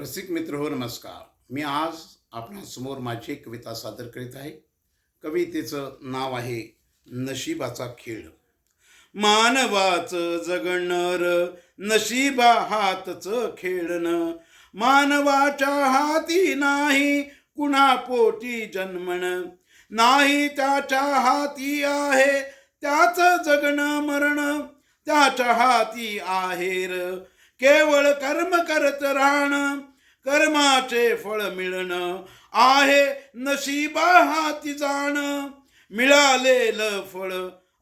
रसिक मित्र हो नमस्कार. मी आज आपणासमोर माझी कविता सादर करीत आहे. कवितेचं नाव आहे नशिबाचा खेळ. मानवाचं जगणर नशिबा हातच खेळणं. मानवाच्या हाती नाही कुणा पोटी जन्मण. नाही त्याच्या हाती आहे त्याच जगणं मरण. त्याच्या हाती आहेर केवळ कर्म करत राहणं. कर्माचे फळ मिळणं आहे नशिबा हाती जाणं. मिळालेलं फळ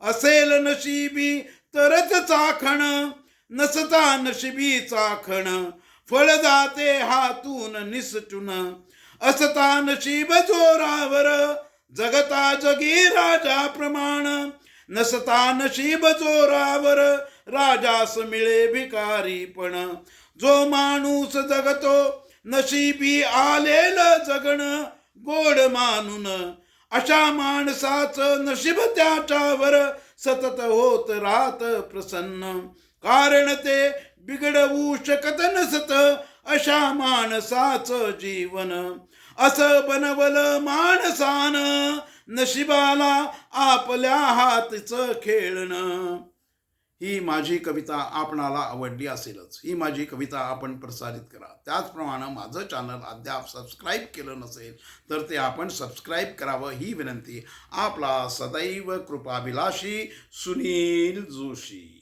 असेल नशिबी तरच चाखण. नसता नशिबी चाखण फळ जाते हातून निसटून. असता नशीब जोरावर जगता जगी राजा प्रमाण. नसता नशीब जोरावर राजास मिळे भिकारीपण जो माणूस जगतो नशिबी आलेलं जगण गोड मानून अशा माणसाचं नशीब त्याच्यावर सतत होत राहत प्रसन्न. कारण ते बिघडवू शकत नसत अशा माणसाचं जीवन. असं बनवलं माणसान नशिबाला आपल्या हातचं खेळणं. ही माझी कविता आपणाला आवडली असेलच. ही माझी कविता आपण प्रसारित करा. त्याचप्रमाणे माझं चॅनल अद्याप सबस्क्राईब केलं नसेल तर ते आपण सबस्क्राईब करावं ही विनंती. आपला सदैव कृपाभिलाषी सुनील जोशी.